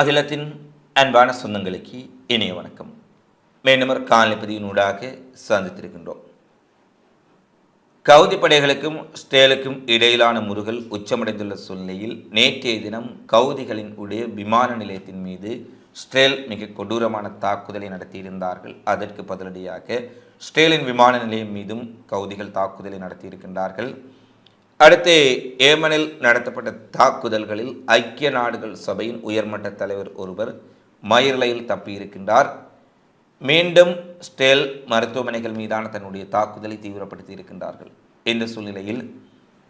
அகிலத்தின் அன்பான சொந்தங்களுக்கு இனிய வணக்கம். மேனுமர் காலப்பதியினூடாக சந்தித்திருக்கின்றோம். கவுதி படைகளுக்கும் ஸ்டேலுக்கும் இடையிலான முருகல் உச்சமடைந்துள்ள சூழ்நிலையில் நேற்றைய தினம் கவுதிகளின் உடைய விமான நிலையத்தின் மீது ஸ்டேல் மிக கொடூரமான தாக்குதலை நடத்தியிருந்தார்கள். அதற்கு பதிலடியாக ஸ்டேலின் விமான நிலையம் மீதும் கவுதிகள் தாக்குதலை நடத்தியிருக்கின்றார்கள். அடுத்து ஏமனில் நடத்தப்பட்ட தாக்குதல்களில் ஐக்கிய நாடுகள் சபையின் உயர்மட்ட தலைவர் ஒருவர் மயிர்லையில் தப்பியிருக்கின்றார். மீண்டும் ஸ்டேல் மருத்துவமனைகள் மீதான தன்னுடைய தாக்குதலை தீவிரப்படுத்தி இருக்கின்றார்கள் இந்த சூழ்நிலையில்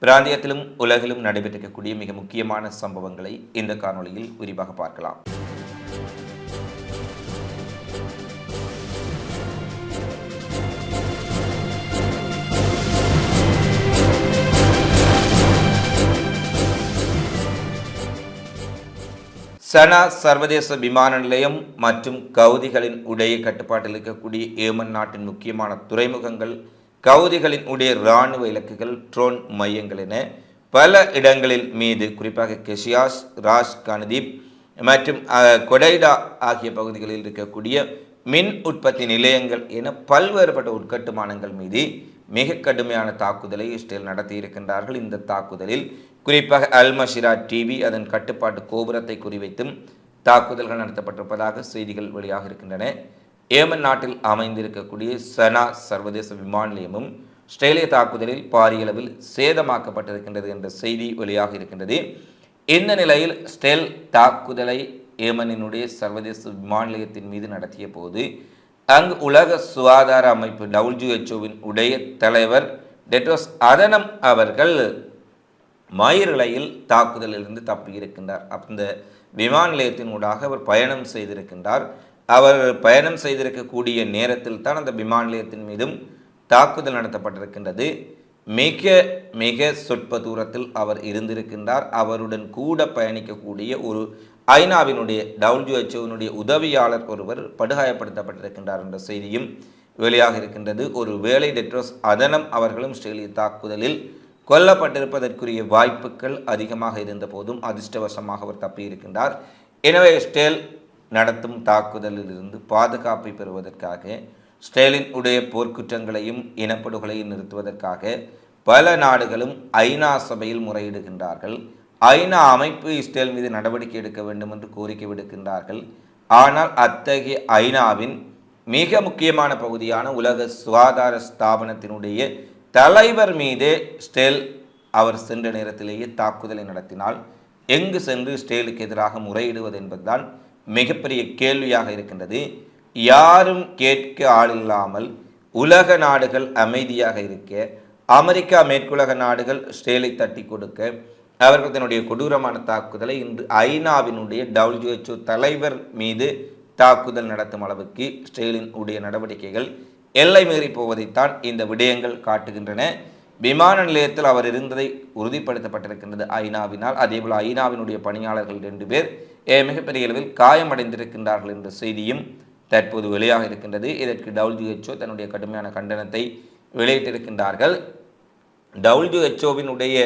பிராந்தியத்திலும் உலகிலும் நடைபெற்றிருக்கக்கூடிய மிக முக்கியமான சம்பவங்களை இந்த காணொளியில் விரிவாக பார்க்கலாம். சனா சர்வதேச விமான நிலையம் மற்றும் கவுதிகளின் உடைய கட்டுப்பாட்டில் இருக்கக்கூடிய ஏமன் நாட்டின் முக்கியமான துறைமுகங்கள் கவுதிகளின் உடைய இராணுவ இலக்குகள் ட்ரோன் மையங்கள் என பல இடங்களின் மீது குறிப்பாக கெஷியாஸ் ராஷ் கனதீப் மற்றும் கொடைடா ஆகிய பகுதிகளில் இருக்கக்கூடிய மின் உற்பத்தி நிலையங்கள் என பல்வேறுபட்ட உட்கட்டுமானங்கள் மீது மிக கடுமையான தாக்குதலை இஸ்ரேல் நடத்தியிருக்கின்றார்கள் இந்த தாக்குதலில் குறிப்பாக அல் மஷிரா டிவி அதன் கட்டுப்பாட்டு கோபுரத்தை குறிவைத்தும் தாக்குதல்கள் நடத்தப்பட்டிருப்பதாக செய்திகள் வெளியாக இருக்கின்றன. ஏமன் நாட்டில் அமைந்திருக்கக்கூடிய சனா சர்வதேச விமான நிலையமும் ஆஸ்திரேலிய தாக்குதலில் பாரிய அளவில் சேதமாக்கப்பட்டிருக்கின்றது என்ற செய்தி வெளியாக இருக்கின்றது. இந்த நிலையில் ஸ்டெல் தாக்குதலை ஏமனினுடைய சர்வதேச விமான நிலையத்தின் மீது நடத்திய போது அங்கு உலக சுகாதார அமைப்பு டபிள்யூஹெச்ஓவின் உடைய தலைவர் டெட்ரோஸ் அதனம் அவர்கள் மயிரிழையில் தாக்குதலிலிருந்து தப்பியிருக்கின்றார். அந்த விமான நிலையத்தின் ஊடாக அவர் பயணம் செய்திருக்கின்றார். அவர் பயணம் செய்திருக்கக்கூடிய நேரத்தில் தான் அந்த விமான நிலையத்தின் மீதும் தாக்குதல் நடத்தப்பட்டிருக்கின்றது. மிக மிக சொற்ப தூரத்தில் அவர் இருந்திருக்கின்றார். அவருடன் கூட பயணிக்கக்கூடிய ஒரு ஐநாவினுடைய டபிள்யூஹெச்ஓனுடைய உதவியாளர் ஒருவர் படுகாயப்படுத்தப்பட்டிருக்கின்றார் என்ற செய்தியும் வெளியாக இருக்கின்றது. ஒரு வேலை டெட்ரோஸ் அதனம் அவர்களும் ஸ்ரீலி தாக்குதலில் கொல்லப்பட்டிருப்பதற்குரிய வாய்ப்புகள் அதிகமாக இருந்த போதும் அதிர்ஷ்டவசமாக அவர் தப்பியிருக்கின்றார். எனவே ஸ்டேல் நடத்தும் தாக்குதலில் இருந்து பாதுகாப்பை பெறுவதற்காக ஸ்டேலின் உடைய போர்க்குற்றங்களையும் இனப்படுகொலையும் நிறுத்துவதற்காக பல நாடுகளும் ஐநா சபையில் முறையிடுகின்றார்கள். ஐநா அமைப்பு இஸ்ரேல் மீது நடவடிக்கை எடுக்க வேண்டும் என்று கோரிக்கை விடுக்கின்றார்கள். ஆனால் அத்தகைய ஐநாவின் மிக முக்கியமான பகுதியான உலக சுகாதார ஸ்தாபனத்தினுடைய தலைவர் மீதே ஸ்டேல் அவர் சென்ற நேரத்திலேயே தாக்குதலை நடத்தினால் எங்கு சென்று ஸ்டேலுக்கு எதிராக முறையிடுவது என்பதுதான் மிகப்பெரிய கேள்வியாக இருக்கின்றது. யாரும் கேட்க ஆளில்லாமல் உலக நாடுகள் அமைதியாக இருக்க அமெரிக்கா மேற்குலக நாடுகள் ஸ்டேலை தட்டி கொடுக்க அவர்கள் தன்னுடைய கொடூரமான தாக்குதலை இன்று ஐநாவினுடைய டபிள்யூஹெச்ஓ தலைவர் மீது தாக்குதல் நடத்தும் அளவுக்கு ஸ்டேலின் உடைய நடவடிக்கைகள் எல்லை மீறி போவதைத்தான் இந்த விடயங்கள் காட்டுகின்றன. விமான நிலையத்தில் அவர் இருந்ததை உறுதிப்படுத்தப்பட்டிருக்கின்றது ஐநாவினால். அதேபோல் ஐநாவினுடைய பணியாளர்கள் ரெண்டு பேர் மிகப்பெரிய அளவில் காயமடைந்திருக்கின்றார்கள் என்ற செய்தியும் தற்போது வெளியாக இருக்கின்றது. இதற்கு டபிள்யூஹெச்ஓ தன்னுடைய கடுமையான கண்டனத்தை வெளியிட்டிருக்கின்றார்கள். டபிள்யூஹெச்ஓவினுடைய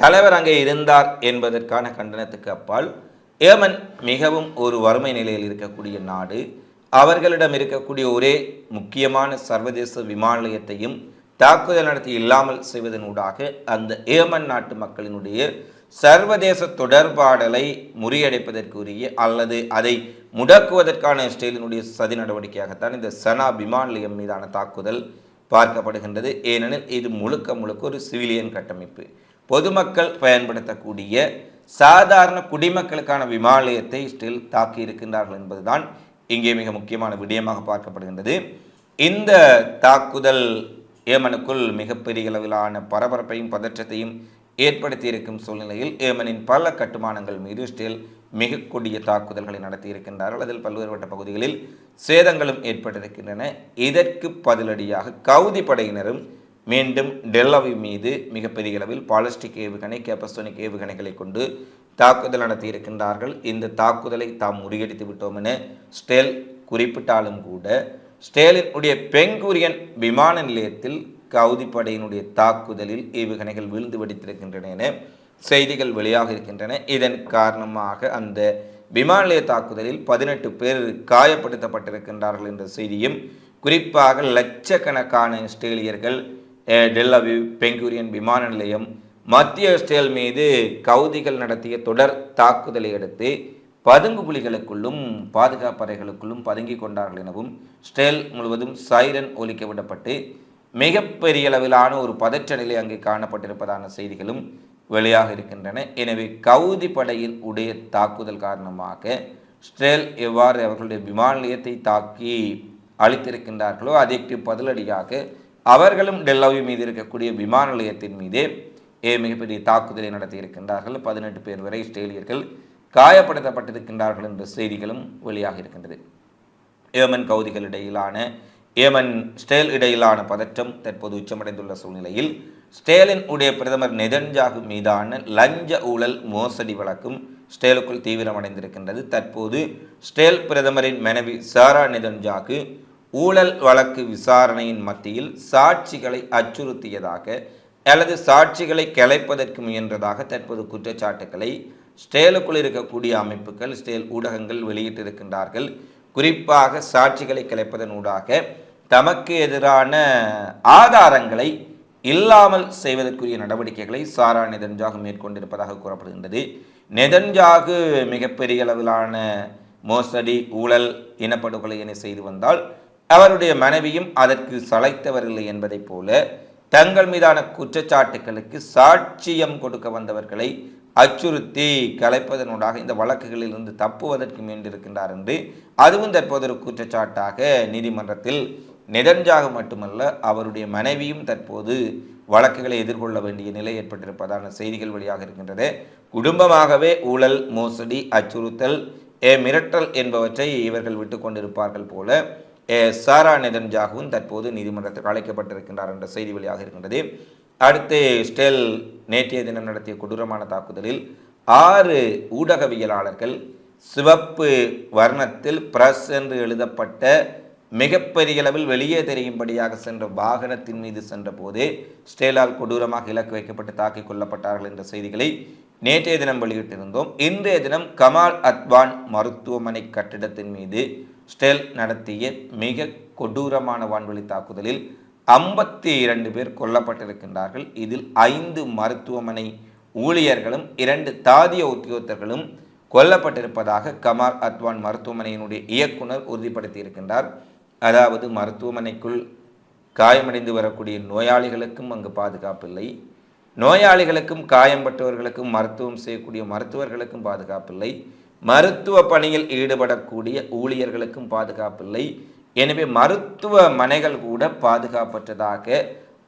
தலைவர் அங்கே இருந்தார் என்பதற்கான கண்டனத்துக்கு அப்பால் ஏமன் மிகவும் ஒரு வறுமை நிலையில் இருக்கக்கூடிய நாடு. அவர்களிடம் இருக்கக்கூடிய ஒரே முக்கியமான சர்வதேச விமான நிலையத்தையும் தாக்குதல் நடத்தி இல்லாமல் செய்வதனூடாக அந்த ஏமன் நாட்டு மக்களினுடைய சர்வதேச தொடர்பாடலை முறியடைப்பதற்குரிய அல்லது அதை முடக்குவதற்கான இஸ்ரேலினுடைய சதி நடவடிக்கையாகத்தான் இந்த சனா விமான நிலையம் மீதான தாக்குதல் பார்க்கப்படுகின்றது. ஏனெனில் இது முழுக்க முழுக்க ஒரு சிவிலியன் கட்டமைப்பு. பொதுமக்கள் பயன்படுத்தக்கூடிய சாதாரண குடிமக்களுக்கான விமான நிலையத்தை இஸ்ரேல் தாக்கி இருக்கின்றார்கள் என்பதுதான் இங்கே மிக முக்கியமான விடயமாக பார்க்கப்படுகின்றது. இந்த தாக்குதல் ஏமனுக்குள் மிகப்பெரிய அளவிலான பரபரப்பையும் பதற்றத்தையும் ஏற்படுத்தியிருக்கும் சூழ்நிலையில் ஏமனின் பல கட்டுமானங்கள் மீது இஸ்ரேல் மிக கொடிய தாக்குதல்களை நடத்தியிருக்கின்றார்கள். அதில் அதில் பல்வேறுபட்ட பகுதிகளில் சேதங்களும் ஏற்பட்டிருக்கின்றன. இதற்கு பதிலடியாக கவுதி படையினரும் மீண்டும் டெல்லவி மீது மிகப்பெரிய அளவில் பாலிஸ்டிக் ஏவுகணை கேப்பஸ்டோனிக் ஏவுகணைகளை கொண்டு தாக்குதல் நடத்தியிருக்கின்றார்கள். இந்த தாக்குதலை தாம் முறியடித்து விட்டோம் என ஸ்டேல் குறிப்பிட்டாலும் கூட ஸ்டேலினுடைய பெங்குரியன் விமான நிலையத்தில் கவுதி படையினுடைய தாக்குதலில் ஏவுகணைகள் விழுந்து வெடித்திருக்கின்றன என செய்திகள் வெளியாக இருக்கின்றன. இதன் காரணமாக அந்த விமான நிலைய தாக்குதலில் பதினெட்டு பேர் காயப்படுத்தப்பட்டிருக்கின்றார்கள் என்ற செய்தியும் குறிப்பாக லட்சக்கணக்கான இஸ்ரேலியர்கள் டெல்லவி பெங்கூரியன் விமான நிலையம் மத்திய இஸ்ரேல் மீது கவுதிகள் நடத்திய தொடர் தாக்குதலை அடுத்து பதுங்கு புலிகளுக்குள்ளும் பாதுகாப்பறைகளுக்குள்ளும் பதுங்கிக் கொண்டார்கள் எனவும் ஸ்டேல் முழுவதும் சைரன் ஒலிக்க விடப்பட்டு மிகப்பெரிய அளவிலான ஒரு பதற்ற நிலை அங்கே காணப்பட்டிருப்பதான செய்திகளும் வெளியாக இருக்கின்றன. எனவே கவுதி படையில் உடைய தாக்குதல் காரணமாக இஸ்ரேல் எவ்வாறு அவர்களுடைய விமான நிலையத்தை தாக்கி அளித்திருக்கின்றார்களோ அதற்கு பதிலடியாக அவர்களும் டெல்லவி மீது இருக்கக்கூடிய விமான நிலையத்தின் மீதே ஏ மிகப்பெரிய தாக்குதலை நடத்தியிருக்கின்றார்கள் பதினெட்டு பேர் வரை இஸ்ரேலியர்கள் காயப்படுத்தப்பட்டிருக்கின்றார்கள் என்ற செய்திகளும் வெளியாக இருக்கின்றது. ஏமன் கவுதிகளிடையிலான ஏமன் ஸ்டேல் இடையிலான பதற்றம் தற்போது உச்சமடைந்துள்ள சூழ்நிலையில் ஸ்டேலின் உடைய பிரதமர் நெதன்ஜாகு மீதான லஞ்ச ஊழல் மோசடி வழக்கும் ஸ்டேலுக்குள் தீவிரமடைந்திருக்கின்றது. தற்போது ஸ்டேல் பிரதமரின் மனைவி சாரா நெதன்ஜாகு ஊழல் வழக்கு விசாரணையின் மத்தியில் சாட்சிகளை அச்சுறுத்தியதாக அல்லது சாட்சிகளை கலைப்பதற்கு முயன்றதாக தற்போது குற்றச்சாட்டுக்களை ஸ்டேலுக்குள் இருக்கக்கூடிய அமைப்புகள் ஸ்டேல் ஊடகங்கள் வெளியிட்டிருக்கின்றார்கள். குறிப்பாக சாட்சிகளை கிளைப்பதனூடாக ஊடாக தமக்கு எதிரான ஆதாரங்களை இல்லாமல் செய்வதற்குரிய நடவடிக்கைகளை சாரா நெதன்ஜாகு மேற்கொண்டிருப்பதாக கூறப்படுகின்றது. நெதன்ஜாகு மிகப்பெரிய அளவிலான மோசடி ஊழல் இனப்படுகொலை என செய்து வந்தால் அவருடைய மனைவியும் அதற்கு சளைத்தவரில்லை என்பதைப் போல தங்கள் மீதான குற்றச்சாட்டுகளுக்கு சாட்சியம் கொடுக்க வந்தவர்களை அச்சுறுத்தி கலைப்பதனூடாக இந்த வழக்குகளில் இருந்து தப்புவதற்கு மீண்டிருக்கின்றார் என்று அதுவும் தற்போது ஒரு குற்றச்சாட்டாக நீதிமன்றத்தில் நெதன்ஜாக மட்டுமல்ல அவருடைய மனைவியும் தற்போது வழக்குகளை எதிர்கொள்ள வேண்டிய நிலை ஏற்பட்டிருப்பதான செய்திகள் வெளியாக இருக்கின்றது குடும்பமாகவே ஊழல் மோசடி அச்சுறுத்தல் ஏ மிரட்டல் என்பவற்றை இவர்கள் விட்டு கொண்டிருப்பார்கள் போல ஏ சாரா நெதன்ஜாகவும் தற்போது நீதிமன்றத்துக்கு அழைக்கப்பட்டிருக்கின்றார் என்ற செய்தி வெளியாக இருக்கின்றது. அடுத்து ஸ்டெல் நேற்றைய தினம் நடத்திய கொடூரமான தாக்குதலில் ஆறு ஊடகவியலாளர்கள் சிவப்பு வர்ணத்தில் பிரஸ் என்று எழுதப்பட்ட மிகப்பெரிய அளவில் வெளியே தெரியும்படியாக சென்ற வாகனத்தின் மீது சென்றபோது ஸ்டேலால் கொடூரமாக இலக்கு வைக்கப்பட்டு தாக்கிக் கொள்ளப்பட்டார்கள் என்ற செய்திகளை நேற்றைய தினம் வெளியிட்டிருந்தோம். இன்றைய தினம் கமால் அத்வான் மருத்துவமனை கட்டிடத்தின் மீது ஸ்டெல் நடத்திய மிக கொடூரமான வான்வழி தாக்குதலில் ஐம்பத்தி இரண்டு பேர் கொல்லப்பட்டிருக்கின்றார்கள். இதில் ஐந்து மருத்துவமனை ஊழியர்களும் இரண்டு தாதிய உத்தியோகத்தர்களும் கொல்லப்பட்டிருப்பதாக கமார் அத்வான் மருத்துவமனையினுடைய இயக்குனர் உறுதிப்படுத்தியிருக்கின்றார். அதாவது மருத்துவமனைக்குள் காயமடைந்து வரக்கூடிய நோயாளிகளுக்கும் அங்கு பாதுகாப்பில்லை நோயாளிகளுக்கும் காயம்பட்டவர்களுக்கும் மருத்துவம் செய்யக்கூடிய மருத்துவர்களுக்கும் பாதுகாப்பில்லை மருத்துவ பணியில் ஈடுபடக்கூடிய ஊழியர்களுக்கும் பாதுகாப்பில்லை எனவே மருத்துவமனைகள் கூட பாதுகாப்பற்றதாக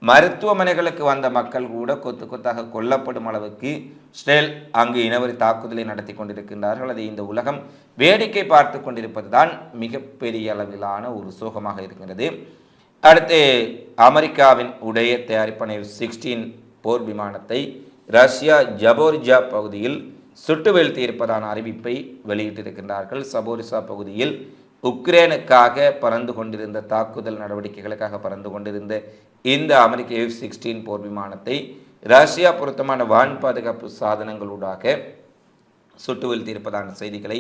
மருத்துவமனைகளுக்கு வந்த மக்கள் கூட கொத்து கொத்தாக கொல்லப்படும் அளவுக்கு ஸ்டெல் அங்கு இனவரி தாக்குதலை நடத்தி கொண்டிருக்கின்றார்கள். அதை இந்த உலகம் வேடிக்கை பார்த்து கொண்டிருப்பதுதான் மிகப்பெரிய அளவிலான ஒரு சோகமாக இருக்கின்றது. அடுத்து அமெரிக்காவின் உடைய தயாரிப்பான சிக்ஸ்டீன் போர் விமானத்தை ரஷ்யா ஜபோரிஜா பகுதியில் சுட்டு வீழ்த்தியிருப்பதான அறிவிப்பை வெளியிட்டிருக்கின்றார்கள். சபோரிசா பகுதியில் உக்ரைனுக்காக பறந்து கொண்டிருந்த தாக்குதல் நடவடிக்கைகளுக்காக பறந்து கொண்டிருந்த இந்த அமெரிக்க எஃப் சிக்ஸ்டீன் போர் விமானத்தை ரஷ்யா பொருத்தமான வான் பாதுகாப்பு சாதனங்களூடாக சுட்டு வீழ்த்தியிருப்பதான செய்திகளை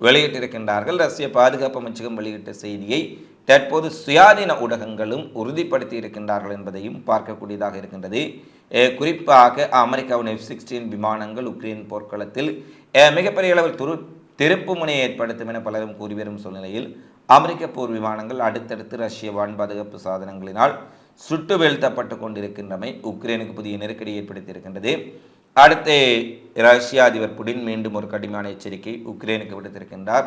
வெளியிட்டிருக்கின்றார்கள். ரஷ்ய பாதுகாப்பு அமைச்சகம் வெளியிட்ட செய்தியை தற்போது சுயாதீன ஊடகங்களும் உறுதிப்படுத்தி இருக்கின்றார்கள் என்பதையும் பார்க்கக்கூடியதாக இருக்கின்றது. குறிப்பாக அமெரிக்காவின் எஃப் சிக்ஸ்டீன் விமானங்கள் உக்ரைன் போர்க்களத்தில் மிகப்பெரிய அளவில் துரு திருப்பு முனையை ஏற்படுத்தும் என பலரும் கூறி வரும் சூழ்நிலையில் அமெரிக்க போர் விமானங்கள் அடுத்தடுத்து ரஷ்ய வான் பாதுகாப்பு சாதனங்களினால் சுட்டு வீழ்த்தப்பட்டு கொண்டிருக்கின்றமை உக்ரைனுக்கு புதிய நெருக்கடி ஏற்படுத்தியிருக்கின்றது. அடுத்து ரஷ்ய அதிபர் புடின் மீண்டும் ஒரு கடுமையான எச்சரிக்கை உக்ரைனுக்கு விடுத்திருக்கின்றார்.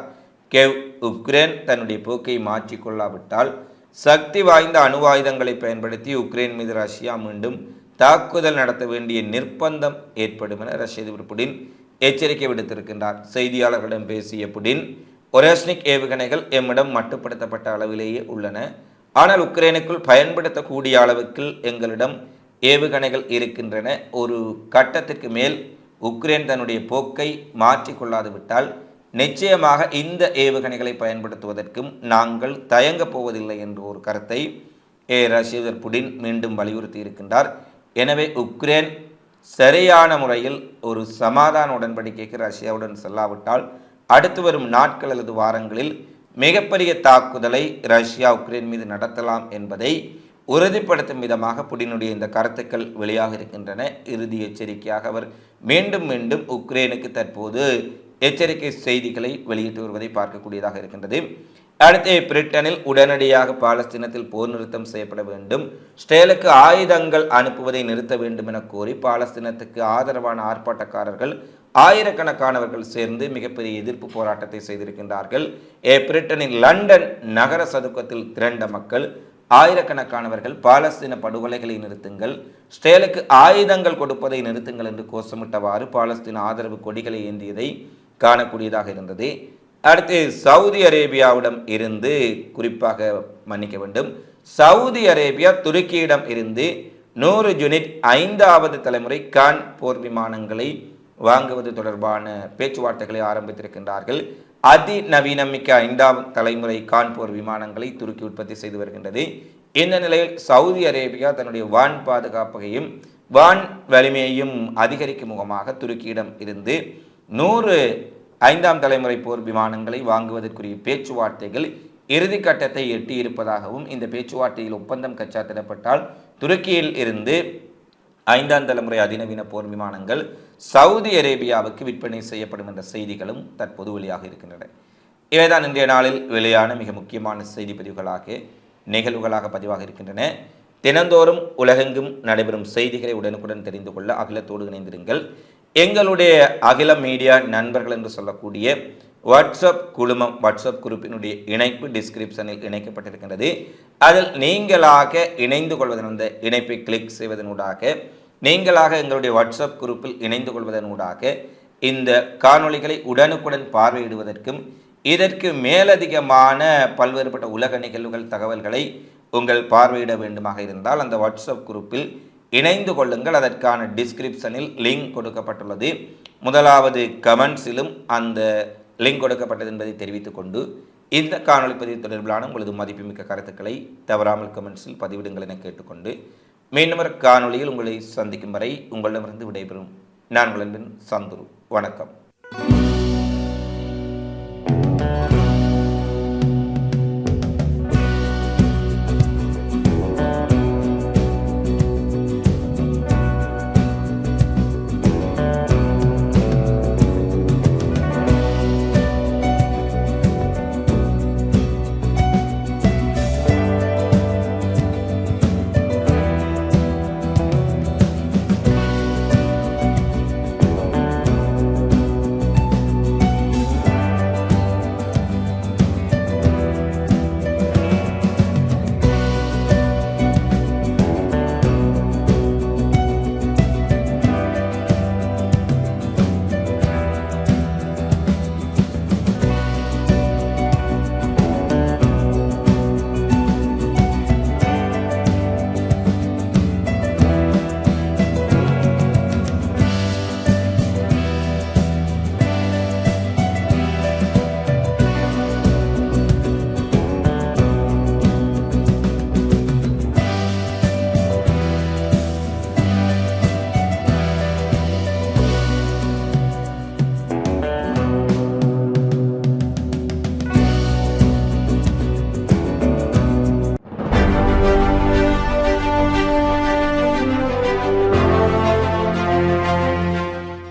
கெவ் உக்ரைன் தன்னுடைய போக்கை மாற்றிக்கொள்ளாவிட்டால் சக்தி வாய்ந்த அணு ஆயுதங்களை பயன்படுத்தி உக்ரைன் மீது ரஷ்யா மீண்டும் தாக்குதல் நடத்த வேண்டிய நிர்பந்தம் ஏற்படும் என ரஷ்ய அதிபர் புடின் எச்சரிக்கை விடுத்திருக்கின்றார். செய்தியாளர்களிடம் பேசிய புடின் ஒரேஸ்னிக் ஏவுகணைகள் எம்மிடம் மட்டுப்படுத்தப்பட்ட அளவிலேயே உள்ளன. ஆனால் உக்ரைனுக்குள் பயன்படுத்தக்கூடிய அளவுக்கு எங்களிடம் ஏவுகணைகள் இருக்கின்றன. ஒரு கட்டத்திற்கு மேல் உக்ரைன் தன்னுடைய போக்கை மாற்றிக்கொள்ளாது விட்டால் நிச்சயமாக இந்த ஏவுகணைகளை பயன்படுத்துவதற்கும் நாங்கள் தயங்கப் போவதில்லை என்ற ஒரு கருத்தை ஏ. ரஷ்யர் புடின் மீண்டும் வலியுறுத்தி இருக்கின்றார் எனவே உக்ரைன் சரியான முறையில் ஒரு சமாதான உடன்படிக்கைக்கு ரஷ்யாவுடன் செல்லாவிட்டால் அடுத்து வரும் நாட்கள் அல்லது வாரங்களில் மிகப்பெரிய தாக்குதலை ரஷ்யா உக்ரைன் மீது நடத்தலாம் என்பதை உறுதிப்படுத்தும் விதமாக புடினுடைய இந்த கருத்துக்கள் வெளியாக இருக்கின்றன. இறுதி எச்சரிக்கையாக அவர் மீண்டும் மீண்டும் உக்ரைனுக்கு தற்போது எச்சரிக்கை செய்திகளை வெளியிட்டு வருவதை பார்க்கக்கூடியதாக இருக்கின்றது. அடுத்து பிரிட்டனில் உடனடியாக பாலஸ்தீனத்தில் போர் நிறுத்தம் செய்யப்பட வேண்டும். ஸ்டேலுக்கு ஆயுதங்கள் அனுப்புவதை நிறுத்த வேண்டும் என கோரி பாலஸ்தீனத்துக்கு ஆதரவான ஆர்ப்பாட்டக்காரர்கள் ஆயிரக்கணக்கானவர்கள் சேர்ந்து மிகப்பெரிய எதிர்ப்பு போராட்டத்தை செய்திருக்கின்றார்கள். ஏ பிரிட்டனின் லண்டன் நகர சதுக்கத்தில் திரண்ட மக்கள் ஆயிரக்கணக்கானவர்கள் பாலஸ்தீன படுகொலைகளை நிறுத்துங்கள். ஸ்டேலுக்கு ஆயுதங்கள் கொடுப்பதை நிறுத்துங்கள் என்று கோஷமிட்டவாறு பாலஸ்தீன ஆதரவு கொடிகளை ஏந்தியதை காணக்கூடியதாக இருந்தது. அடுத்து சவுதி அரேபியாவிடம் இருந்து குறிப்பாக மன்னிக்க வேண்டும். சவுதி அரேபியா துருக்கியிடம் இருந்து நூறு யூனிட் ஐந்தாவது தலைமுறை கான் போர் விமானங்களை வாங்குவது தொடர்பான பேச்சுவார்த்தைகளை ஆரம்பித்திருக்கின்றார்கள். அதிநவீனமிக்க ஐந்தாம் தலைமுறை கான்போர் விமானங்களை துருக்கி உற்பத்தி செய்து வருகின்றது. இந்த நிலையில் சவுதி அரேபியா தன்னுடைய வான் பாதுகாப்பையும் வான் வலிமையையும் அதிகரிக்கும் முகமாக துருக்கியிடம் இருந்து நூறு ஐந்தாம் தலைமுறை போர் விமானங்களை வாங்குவதற்குரிய பேச்சுவார்த்தைகள் இறுதி கட்டத்தை எட்டியிருப்பதாகவும் இந்த பேச்சுவார்த்தையில் ஒப்பந்தம் கச்சாத்திடப்பட்டால் துருக்கியில் இருந்து ஐந்தாம் தலைமுறை அதிநவீன போர் விமானங்கள் சவுதி அரேபியாவுக்கு விற்பனை செய்யப்படும் என்ற செய்திகளும் தற்போது வெளியாக இருக்கின்றன. இவைதான் இன்றைய நாளில் வெளியான மிக முக்கியமான செய்தி பதிவுகளாக நிகழ்வுகளாக பதிவாக இருக்கின்றன. தினந்தோறும் உலகெங்கும் நடைபெறும் செய்திகளை உடனுக்குடன் தெரிந்து கொள்ள அகிலத்தோடு இணைந்திருங்கள். எங்களுடைய அகில மீடியா நண்பர்கள் என்று சொல்லக்கூடிய வாட்ஸ்அப் குழுமம் வாட்ஸ்அப் குரூப்பினுடைய இணைப்பு டிஸ்கிரிப்ஷனில் இணைக்கப்பட்டிருக்கின்றது. அதில் நீங்களாக இணைந்து கொள்வதன் அந்த இணைப்பை கிளிக் செய்வதனூடாக நீங்களாக எங்களுடைய வாட்ஸ்அப் குரூப்பில் இணைந்து கொள்வதனூடாக இந்த காணொளிகளை உடனுக்குடன் பார்வையிடுவதற்கும் இதற்கு மேலதிகமான பல்வேறுபட்ட உலக நிகழ்வுகள் தகவல்களை உங்கள் பார்வையிட வேண்டுமாக இருந்தால் அந்த வாட்ஸ்அப் குரூப்பில் இணைந்து கொள்ளுங்கள். அதற்கான டிஸ்கிரிப்ஷனில் லிங்க் கொடுக்கப்பட்டுள்ளது. முதலாவது கமெண்ட்ஸிலும் அந்த லிங்க் கொடுக்கப்பட்டது என்பதை தெரிவித்துக் கொண்டு இந்த காணொளி பதிவு தொடர்பிலான உங்களது மதிப்புமிக்க கருத்துக்களை தவறாமல் கமெண்ட்ஸில் பதிவிடுங்கள் என கேட்டுக்கொண்டு மீண்டும் ஒரு காணொளியில் உங்களை சந்திக்கும் வரை உங்களிடமிருந்து விடைபெறும். நான் உங்களின் சந்துரு. வணக்கம்.